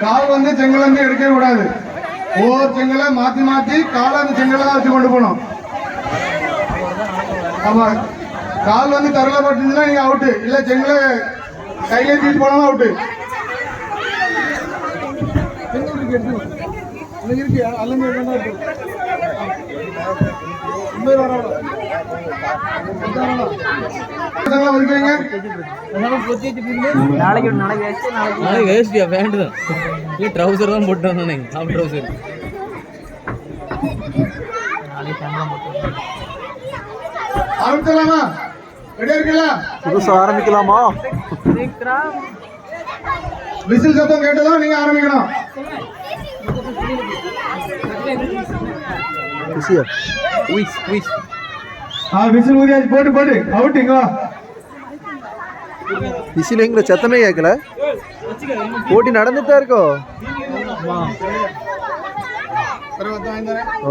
கால் வந்து செங்கல் வந்து எடுக்கவே கூடாது. ஒவ்வொரு செங்கலை மாத்தி மாத்தி காலை அந்த செங்கலை தான் வச்சு கொண்டு போகணும். ஆமா. கால் வந்து தரல பட்டுச்சுன்னா நீங்க அவுட்டு இல்ல செங்கலை கையில தூக்கிட்டு போனாலும் அவுட்டு இருக்கு அல்லங்க இருக்கு நாளைக்கு வேஸ்டியா பேண்ட் தான் இல்லை ட்ரௌசர் தான் போட்டு வந்தானே ஹாஃப் ட்ரௌசர் நாளைக்கு சம்பளம் போட்டு ஆரம்பிச்சலாமா ரெடியா இருக்கீங்களா? புதுசா ஆரம்பிக்கலாமா? விசில் சத்தம் கேட்டதும் நீங்க ஆரம்பிக்கணும். Quiz quiz. ஆ விசில் ஊதியாச்சு போட்டு போட்டு. அவுட் இங்க வா. பிஸியில் எங்கிற சத்தமே கேட்கல போட்டி நடந்துட்டு தான் இருக்கோ?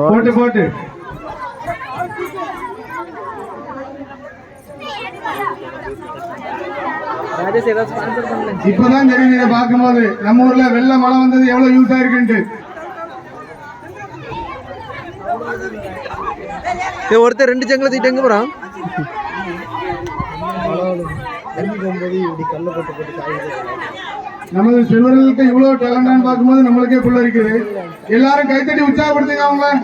போட்டு போட்டு. இப்பதான் தெரியும் இதை பார்க்கும்போது. நம்ம ஊர்ல வெள்ள மழை வந்தது எவ்வளவு யூஸ் ஆயிருக்குன்ட்டு ஒருத்தர் ரெண்டு செங்கலை தூக்கிட்டு எங்க போறான்? நமது செல்வர்களுக்கு இவ்வளவு டேலண்டான்னு பார்க்கும்போது நம்மளுக்கே புள்ள இருக்குது. எல்லாரும் கைத்தட்டி உற்சாகப்படுத்துங்க அவங்கள.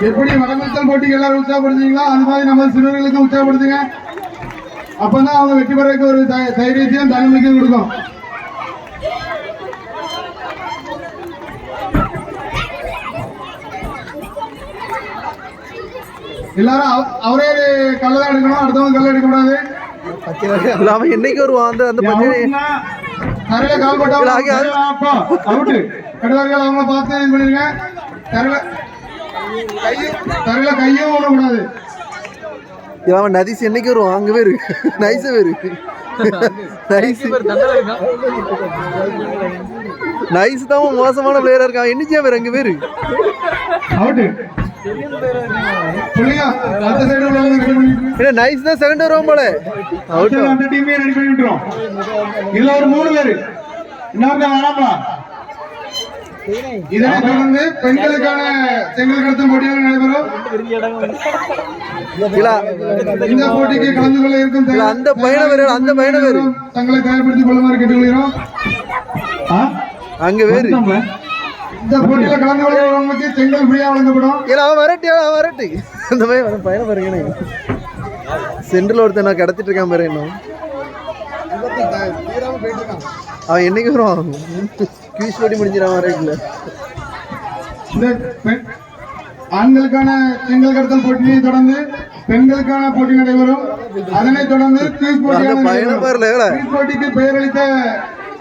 எப்படி வடமத்தல் போட்டிக்கு எல்லாரும் உற்சாகப்படுத்துங்களோ அது மாதிரி நம்ம சிறுவர்களுக்கு உற்சாகப்படுத்துங்க. அப்பதான் அவங்க வெற்றி பெறக்கு ஒரு தை- தைரியத்தையும் தன்னம்பிக்கையும் கொடுக்கும். எல்லாரும் அவ- அவரே கல்ல தான் எடுக்கணும் அடுத்தவங்க கல்ல எடுக்கக்கூடாது. இல்ல அவன் என்னைக்கு வருவான்? அந்த அந்த தரையில கால் போட்டா இல்ல, ஆகி- அவுட்டு கடுவார்கள் அவங்க பார்த்து இது பண்ணிருங்க. தரையில கையும் விடக்கூடாது அவன் நதிஸ் என்னைக்கு வருவான்? அங்க பேரு நைஸ பேரு நைஸ் நைஸ் தான் மோசமான பிளேயரா இருக்கான். என்னச்சியா பேர் அங்க பேரு அவுட்டு ஏன்னா நைஸ் தான் செகண்ட் வருவான் போல. அந்த டீமே ரெடி பண்ணி விட்டுரும். இதுல ஒரு மூணு பேரு. இன்னொருத்தன் வராப்பா இதனை தொடர்ந்து பெண்களுக்கான செங்கல் கடத்தல் போட்டிகள் நடைபெறும். இல்ல. இந்த போட்டிக்கு கலந்து கொள்ள இருக்கும் இல்ல, அந்த வேறு, அந்த வேறு. தங்களை தயார்படுத்திக் கொள்ளுமாறு கேட்டுக்கொள்கிறோம்? அங்க பேரு இந்த போட்டியில கலந்து கொள்கிறவங்களுக்கு செங்கல் ஃப்ரீயா வழங்கப்படும். இல்ல அவன் வரட்டி அவன் வரட்டி. அந்த பையன் அந்த பையனை பாருங்க சென்ட்ரல் ஒருத்தன் நான் கடத்திட்டு இருக்கான் பாரு இன்னும். அவன் என்னைக்கு வருவான்? கியூஸ் போட்டி முடிஞ்சிடாம ஆண்களுக்கான செங்கல் கடத்தல் போட்டியை தொடர்ந்து பெண்களுக்கான போட்டி நடைபெறும். அதனைத் தொடர்ந்து குயிஸ் போட்டி அந்த பையனை பாருல எவ்வளோ குயிஸ் போட்டிக்கு பெயரளித்த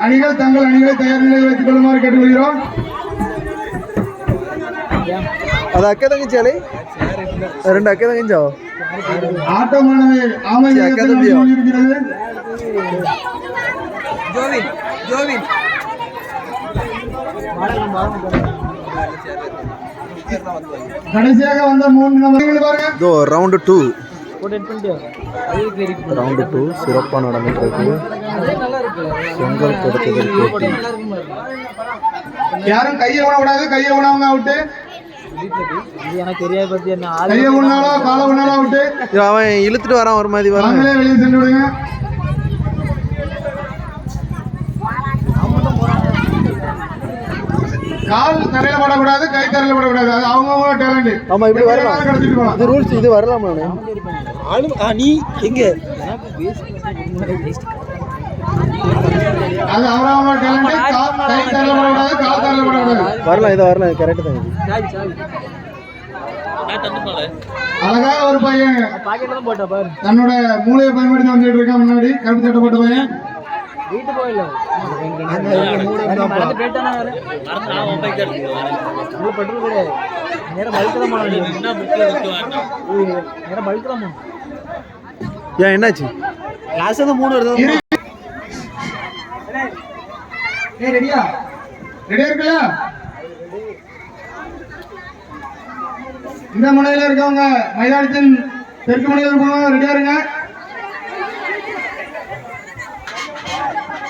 அணிகள் தங்கள் அணிகளை தயார் நிலையில் வைத்துக் கொள்ளுமாறு கேட்டுக்கொள்கிறோம். கொண்டிருக்கிறது ஜோவின் ஜோவின். கடைசியாக வந்த மூன்று நபர்கள் பாருங்க. இதோ ரவுண்டு டூ ரவுண்டு டூ சிறப்பாக நடந்துட்டு செங்கல் பாருங்க யாரும் கையை விடக்கூடாது கையை விடாம அவுட்டு எனக்கு தெரியாது பத்தி என்ன ஆள் கையை விடனாலோ காலை இது அவன் இழுத்துட்டு வரான் ஒரு மாதிரி வரான். நாங்களே வெளியே சென்று விடுங்க. கால் தரையில படக்கூடாது கை தரையில படக்கூடாது. அது அவங்கவுங்க டேலண்ட் ஆமா இப்படி வரலாம். கடத்திட்டு இது ரூல்ஸ் இது வரலாமா நீ எங்க? அது அவரவங்க டேலண்ட் கை கால் வரலாம் இது வரலாம் கரெக்டு தான். இது சாவி சாவி அழகா ஒரு பையன். பாக்கெட்ல தான் போட்டா பாரு தன்னோட மூளையை பயன்படுத்தி வந்துட்டு இருக்கான் முன்னாடி. கருப்பு சட்டை போட்ட பையன். வீட்டு போயில பெட்ரோல் கிடையாது நேரம் நேரம் ஏன் என்னாச்சு? லாஸ்ட் மூணு வருது. ஏய் ரெடியா? ரெடியா இருக்கல இந்த முனையில இருக்கவங்க மைதானத்தின் தெற்கு முனையில் இருக்கவங்க ரெடியா இருங்க.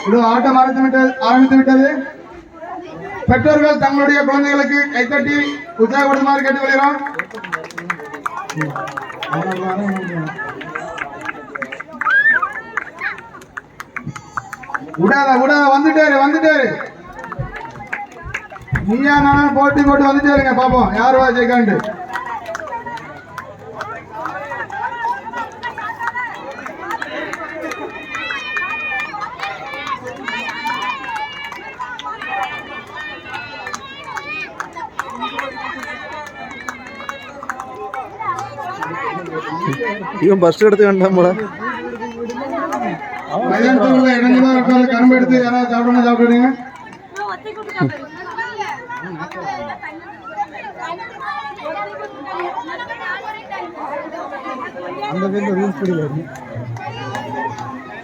இது ஆட்டம் ஆரம்பித்து விட்டது ஆரம்பித்து விட்டது. பெற்றோர்கள் தங்களுடைய குழந்தைகளுக்கு கைத்தட்டி உற்சாகப்படுத்துமாறு கேட்டுக்கொள்கிறோம். விடாத விடாத வந்துட்டாரு வந்துட்டாரு. நீயா நானா போட்டி போட்டு வந்துட்டாருங்க பாப்போம். யார் வா ஜெயகாண்டு இவன் பஸ் எடுத்து வேண்டாம் போல. மைதானத்தில் உள்ள இடங்களா இருக்கிற கரும்பு எடுத்து யாராவது சாப்பிடணும் சாப்பிடுங்க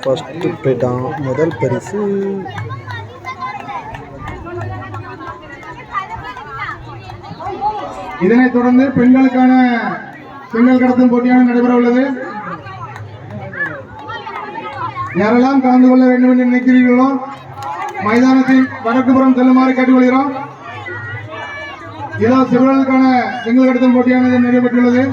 ஃபர்ஸ்ட் போயிட்டான் முதல் பரிசு. இதனைத் தொடர்ந்து பெண்களுக்கான பெண்கள் கடத்தும் போட்டியான நடைபெற உள்ளது யாரெல்லாம் கலந்து கொள்ள வேண்டும் என்று நினைக்கிறீர்களோ மைதானத்தின் வடக்கு புறம் செல்லுமாறு கேட்டுக்கொள்கிறோம். இதோ சிறுவர்களுக்கான செங்கல் கடத்தல் போட்டியானது நடைபெற்றுள்ளது